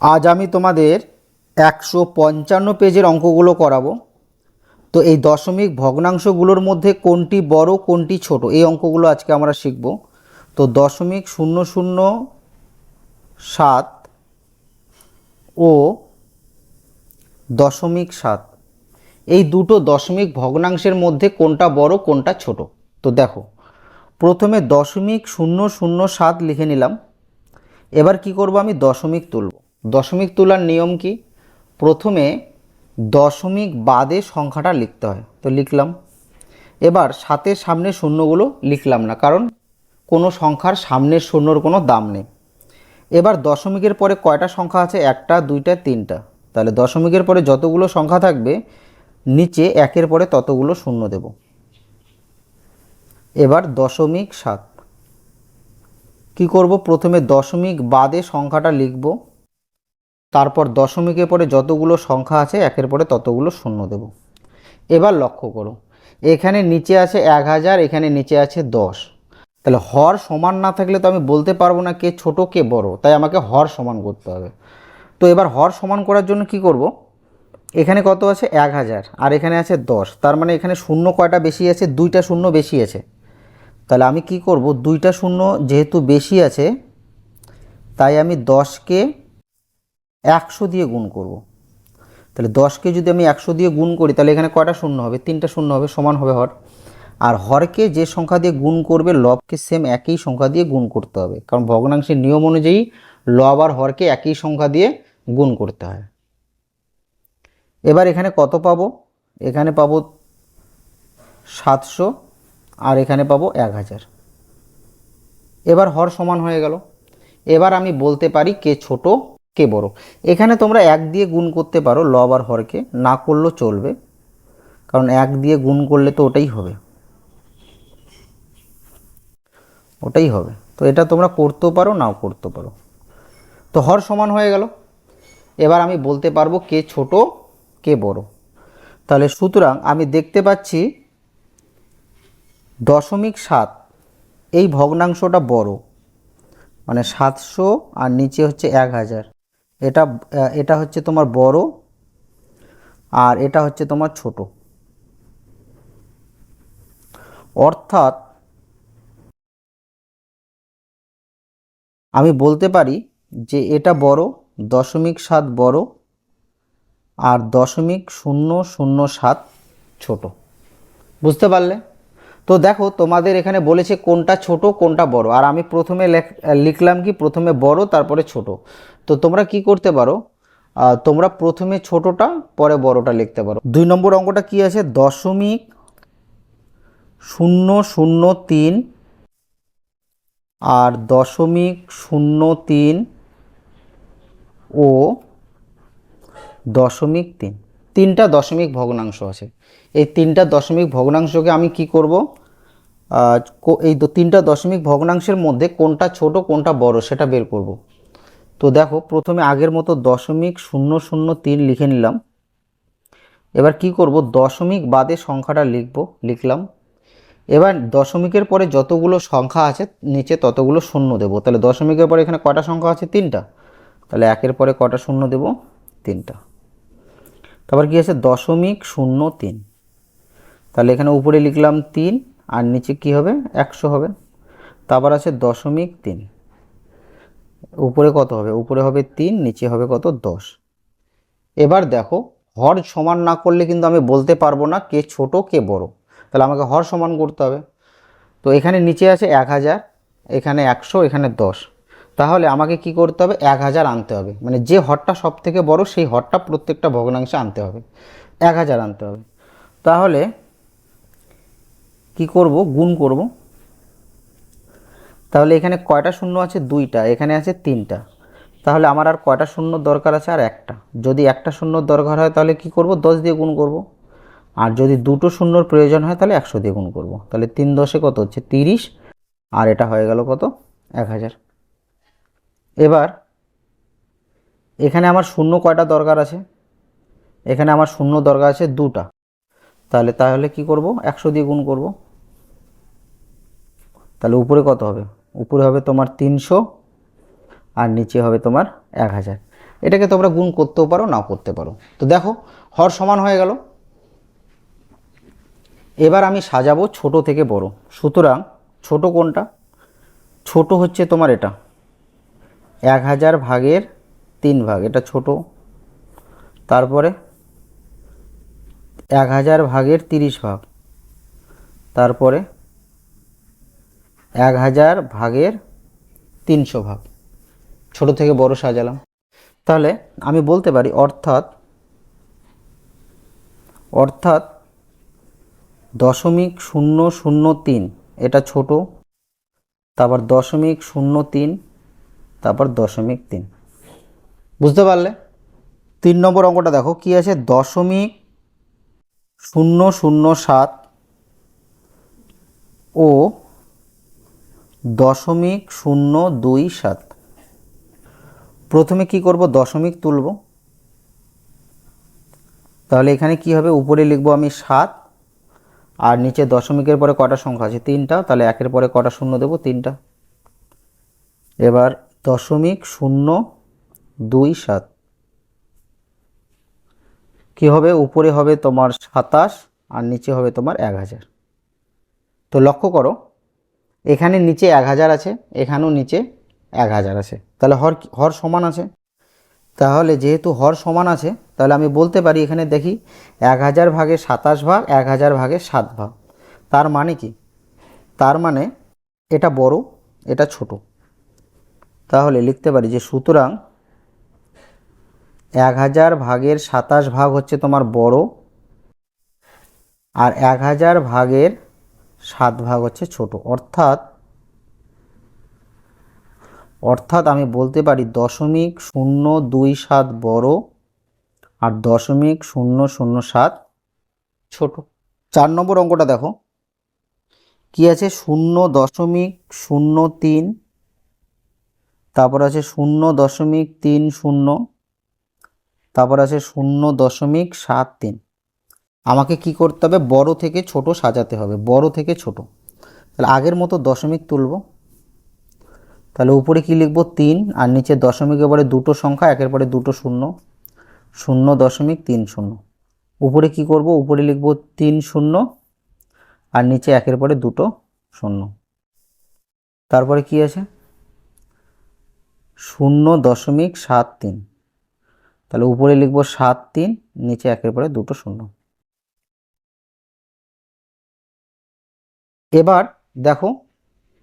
আজ আমি তোমাদের একশো পঞ্চান্ন পেজের অঙ্কগুলো করাবো। তো এই দশমিক ভগ্নাংশগুলোর মধ্যে কোনটি বড়, কোনটি ছোট, এই অঙ্কগুলো আজকে আমরা শিখব। তো দশমিক শূন্য শূন্য সাত ও দশমিক সাত। এই দুটো দশমিক ভগ্নাংশের মধ্যে কোনটা বড়, কোনটা ছোট? তো দেখো, প্রথমে দশমিক শূন্য শূন্য সাত লিখে নিলাম। এবার কি করব আমি? দশমিক তুলব। দশমিক তোলার নিয়ম কি? প্রথমে দশমিক বাদে সংখ্যাটা লিখতে হয়। তো লিখলাম। এবার সাতের সামনে শূন্যগুলো লিখলাম না, কারণ কোনো সংখ্যার সামনের শূন্যর কোনো দাম নেই। এবার দশমিকের পরে কয়টা সংখ্যা আছে? একটা, দুইটা, তিনটা। তাহলে দশমিকের পরে যতগুলো সংখ্যা থাকবে, নিচে একের পরে ততগুলো শূন্য দেব। এবার দশমিক সাত। কি করব? প্রথমে দশমিক বাদে সংখ্যাটা লিখব। তারপর দশমিকের পরে যতগুলো সংখ্যা আছে, একের পরে ততগুলো শূন্য দেব। এবার লক্ষ্য করো, এখানে নিচে আছে এক হাজার, এখানে নিচে আছে দশ। তাহলে হর সমান না থাকলে তো আমি বলতে পারব না কে ছোট, কে বড়, তাই আমাকে হর সমান করতে হবে। তো এবার হর সমান করার জন্য কি করব? এখানে কত আছে? এক হাজার, আর এখানে আছে দশ। তার মানে এখানে শূন্য কয়টা বেশি আছে? দুইটা শূন্য বেশি আছে। তাহলে আমি কি করব? দুইটা শূন্য যেহেতু বেশি আছে, তাই আমি দশকে একশো দিয়ে গুণ করব। তাহলে দশকে যদি আমি একশো দিয়ে গুণ করি, তাহলে এখানে কয়টা শূন্য হবে? তিনটা শূন্য হবে, সমান হবে হর। আর হরকে যে সংখ্যা দিয়ে গুণ করবে, লবকে সেম একই সংখ্যা দিয়ে গুণ করতে হবে। কারণ ভগ্নাংশের নিয়ম অনুযায়ী লব আর হরকে একই সংখ্যা দিয়ে গুণ করতে হয়। এবার এখানে কত পাবো? এখানে পাবো সাতশো, আর এখানে পাবো এক হাজার। এবার হর সমান হয়ে গেল। এবার আমি বলতে পারি কে ছোট কে বড়? এখানে তোমরা এক দিয়ে গুণ করতে পারো লব আর হরকে। না করলেও চলবে। কারণ এক দিয়ে গুণ করলে তো ওটাই হবে। ওটাই হবে। তো এটা তোমরা করতেও পারো, নাও করতে পারো। তো হর সমান হয়ে গেল। এবার আমি বলতে পারব কে ছোট, কে বড়। তাহলে সুতরাং আমি দেখতে পাচ্ছি দশমিক সাত, এই ভগ্নাংশটা বড়। মানে সাতশো আর নিচে হচ্ছে এক হাজার। এটা এটা হচ্ছে তোমার বড় আর এটা হচ্ছে তোমার ছোট। অর্থাৎ আমি বলতে পারি যে এটা বড়, দশমিক সাত বড় আর দশমিক শূন্য শূন্য সাত ছোট। বুঝতে পারলে? তো দেখো, তোমাদের এখানে বলেছে কোনটা ছোট, কোনটা বড়। আর আমি প্রথমে লেখ- লিখলাম কি, প্রথমে বড়, তারপরে ছোট। তো তোমরা কি করতে পারো? তোমরা প্রথমে ছোটটা, পরে বড়টা লিখতে পারো। দুই নম্বর অঙ্কটা কি আছে? দশমিক শূন্য শূন্য তিন আর দশমিক শূন্য তিন ও দশমিক তিন। তিনটা দশমিক ভগ্নাংশ আছে। এই তিনটা দশমিক ভগ্নাংশকে আমি কি করব? এই তিনটা দশমিক ভগ্নাংশের মধ্যে কোনটা ছোট, কোনটা বড় সেটা বের করব। তো দেখো, প্রথমে আগের মতো দশমিক শূন্য শূন্য তিন লিখে নিলাম। এবার কি করব? দশমিক বাদে সংখ্যাটা লিখব, লিখলাম। এবার দশমিকের পরে যতগুলো সংখ্যা আছে, নিচে ততগুলো শূন্য দেব। তাহলে দশমিকের পরে এখানে কটা সংখ্যা আছে? তিনটা। তাহলে একের পরে কটা শূন্য দেব? তিনটা। তারপর কি আছে? দশমিক শূন্য তিন। তাহলে এখানে উপরে লিখলাম তিন আর নিচে কি হবে? একশো হবে। তারপর আছে দশমিক তিন। উপরে কত হবে? উপরে হবে তিন, নিচে হবে কত? দশ। এবার দেখো, হর সমান না করলে কিন্তু আমি বলতে পারব না কে ছোট, কে বড়। তাহলে আমাকে হর সমান করতে হবে। তো এখানে নিচে আছে এক হাজার, এখানে একশো, এখানে দশ। তাহলে আমাকে কি করতে হবে? এক হাজার আনতে হবে। মানে যে হরটা সব থেকে বড়, সেই হরটা প্রত্যেকটা ভগ্নাংশে আনতে হবে। এক হাজার আনতে হবে। তাহলে কি করব? গুণ করব। তাহলে এখানে কয়টা শূন্য আছে? দুইটা। এখানে আছে তিনটা। তাহলে আমার আর কয়টা শূন্য দরকার আছে? আর একটা। যদি একটা শূন্য দরকার হয়, তাহলে কি করব? দশ দিয়ে গুণ করব। আর যদি দুটো শূন্যর প্রয়োজন হয়, তাহলে একশো দিয়ে গুণ করব। তাহলে তিন দশে কত হচ্ছে? তিরিশ। আর এটা হয়ে গেল কত? এক হাজার। এবার এখানে আমার শূন্য কয়টা দরকার আছে? এখানে আমার শূন্য দরকার আছে দুটা। তাহলে তাহলে কি করব? একশো দিয়ে গুণ করব। তাহলে উপরে কত হবে? উপরে হবে তোমার তিনশো আর নিচে হবে তোমার এক হাজার। এটাকে তোমরা গুণ করতেও পারো, নাও করতে পারো। তো দেখো, হর সমান হয়ে গেল। এবার আমি সাজাবো ছোট থেকে বড়। সুতরাং ছোট কোনটা? ছোট হচ্ছে তোমার এটা। এক হাজার ভাগের তিন ভাগ, এটা ছোট। তারপরে এক হাজার ভাগের তিরিশ ভাগ। তারপরে এক হাজার ভাগের তিনশো ভাগ। ছোট থেকে বড় সাজালাম। তাহলে আমি বলতে পারি, অর্থাৎ অর্থাৎ দশমিক শূন্য শূন্য তিন, এটা ছোট, তারপর দশমিক শূন্য তিন, তারপর দশমিক তিন। বুঝতে পারলে? তিন নম্বর অঙ্কটা দেখো, কি আছে? দশমিক শূন্য শূন্য সাত ও দশমিক শূন্য দুই সাত। প্রথমে কি করব? দশমিক তুলব। তাহলে এখানে কি হবে? উপরে লিখব আমি সাত। আর নিচে দশমিকের পরে কটা সংখ্যা আছে? তিনটা। তাহলে একের পরে কটা শূন্য দেব? তিনটা। এবার দশমিক শূন্য দুই সাত। কি হবে? উপরে হবে তোমার সাতাশ, আর নিচে হবে তোমার এক হাজার। তো লক্ষ্য করো এখানে নিচে এক হাজার আছে, এখানেও নিচে এক হাজার আছে। তাহলে হর হর সমান আছে? তাহলে যেহেতু হর সমান আছে, তাহলে আমি বলতে পারি এখানে দেখি এক হাজার ভাগে সাতাশ ভাগ, এক হাজার ভাগে সাত ভাগ। তার মানে কি? তার মানে এটা বড়, এটা ছোট। তাহলে লিখতে পারি যে সুতরাং এক হাজার ভাগের সাতাশ ভাগ হচ্ছে তোমার বড়, আর এক হাজার ভাগের সাত ভাগ হচ্ছে ছোট। অর্থাৎ অর্থাৎ আমি বলতে পারি দশমিক শূন্য দুই সাত বড় আর দশমিক শূন্য শূন্য সাত ছোট। চার নম্বর অঙ্কটা দেখো। কি আছে? শূন্য দশমিক শূন্য তিন, তারপর আছে শূন্য দশমিক তিন শূন্য, তারপর আছে শূন্য দশমিক সাত তিন। আমাকে কি করতে হবে? বড় থেকে ছোট সাজাতে হবে। বড় থেকে ছোট। তাহলে আগের মতো দশমিক তুলব। তাহলে উপরে কি লিখব? তিন। আর নিচে দশমিক পরে দুটো সংখ্যা, একের পরে দুটো শূন্য। শূন্য দশমিক তিন শূন্য। উপরে কি করব? উপরে লিখব তিন শূন্য। আর নিচে একের পরে দুটো শূন্য। তারপরে কি আছে? শূন্য দশমিক সাত তিন। তাহলে উপরে লিখব সাত তিন, নিচে একের পরে দুটো শূন্য। এবার দেখো,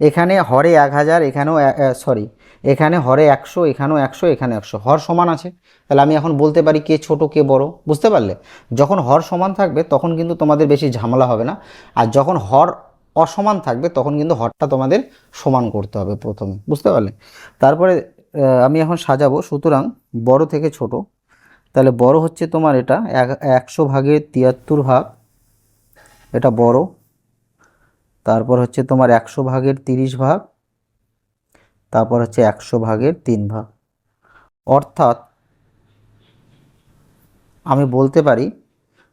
এখানে হরে এক হাজার, এখানেও সরি এখানে হরে একশো, এখানেও একশো, এখানে একশো। হর সমান আছে। তাহলে আমি এখন বলতে পারি কে ছোট, কে বড়, বুঝতে পারলে? যখন হর সমান থাকবে, তখন কিন্তু তোমাদের বেশি ঝামেলা হবে না। আর যখন হর অসমান থাকবে, তখন কিন্তু হরটা তোমাদের সমান করতে হবে প্রথমে, বুঝতে পারলে? তারপরে আমি এখন সাজাবো। সুতরাং বড় থেকে ছোট, তাহলে বড় হচ্ছে তোমার এটা, এক- একশো ভাগের তিয়াত্তর ভাগ, এটা বড়। তারপর হচ্ছে তোমার একশো ভাগের তিরিশ ভাগ, তারপর হচ্ছে একশো ভাগের তিন ভাগ। অর্থাৎ আমি বলতে পারি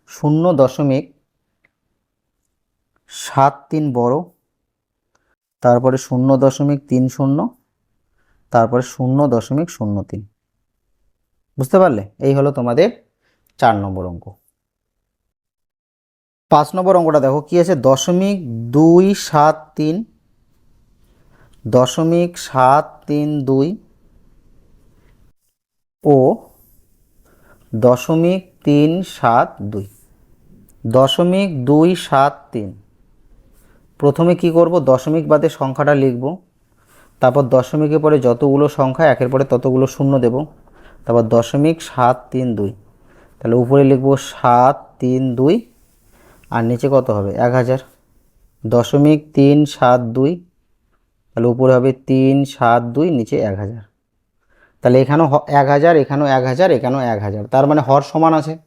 শূন্য দশমিক সাত তিন বড়, তারপরে শূন্য দশমিক তিন শূন্য, তারপরে শূন্য দশমিক শূন্য তিন। বুঝতে পারলে? এই হলো তোমাদের চার নম্বর অঙ্ক। পাঁচ নম্বর অঙ্কটা দেখো, কি আছে? দশমিক দুই সাত তিন, দশমিক সাত তিন দুই ও দশমিক তিন সাত দুই, দশমিক দুই সাত তিন। প্রথমে কি করব? দশমিক বাদে সংখ্যাটা লিখব, তারপর দশমিকের পরে যতগুলো সংখ্যা, একের পরে ততগুলো শূন্য দেব, তারপর দশমিক সাত তিন দুই, তাহলে উপরে লিখব সাত তিন দুই আর নিচে কত হবে? এক হাজার। দশমিক তিন সাত দুই। তাহলে উপরে হবে তিন সাত দুই, নিচে এক হাজার। তাহলে এখানেও এক হাজার, এখানেও এক হাজার, এখানেও এক হাজার। তার মানে হর সমান আছে।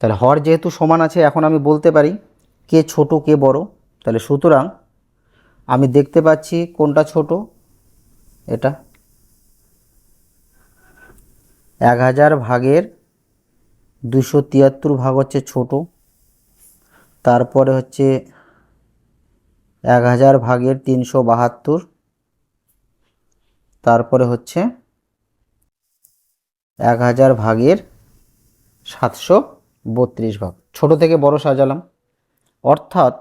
তাহলে হর যেহেতু সমান আছে, এখন আমি বলতে পারি কে ছোট, কে বড়। তাহলে সুতরাং আমি দেখতে পাচ্ছি কোনটা ছোট? এটা। এক হাজার ভাগের দুশো তিয়াত্তর ভাগ হচ্ছে ছোট। তারপরে হচ্ছে এক হাজার ভাগের তিনশো বাহাত্তর। তারপরে হচ্ছে এক হাজার ভাগের সাতশো বত্রিশ ভাগ। ছোট থেকে বড় সাজালাম। অর্থাৎ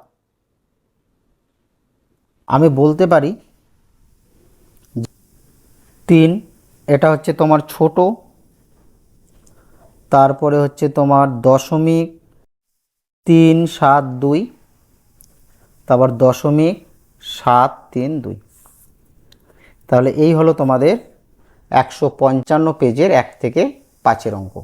আমি বলতে পারি তিন, এটা হচ্ছে তোমার ছোট। তারপরে হচ্ছে তোমার দশমিক তিন সাত দুই, তারপর দশমিক সাত তিন দুই। তাহলে এই হলো তোমাদের একশো পঞ্চান্ন পেজের এক থেকে পাঁচের অঙ্ক।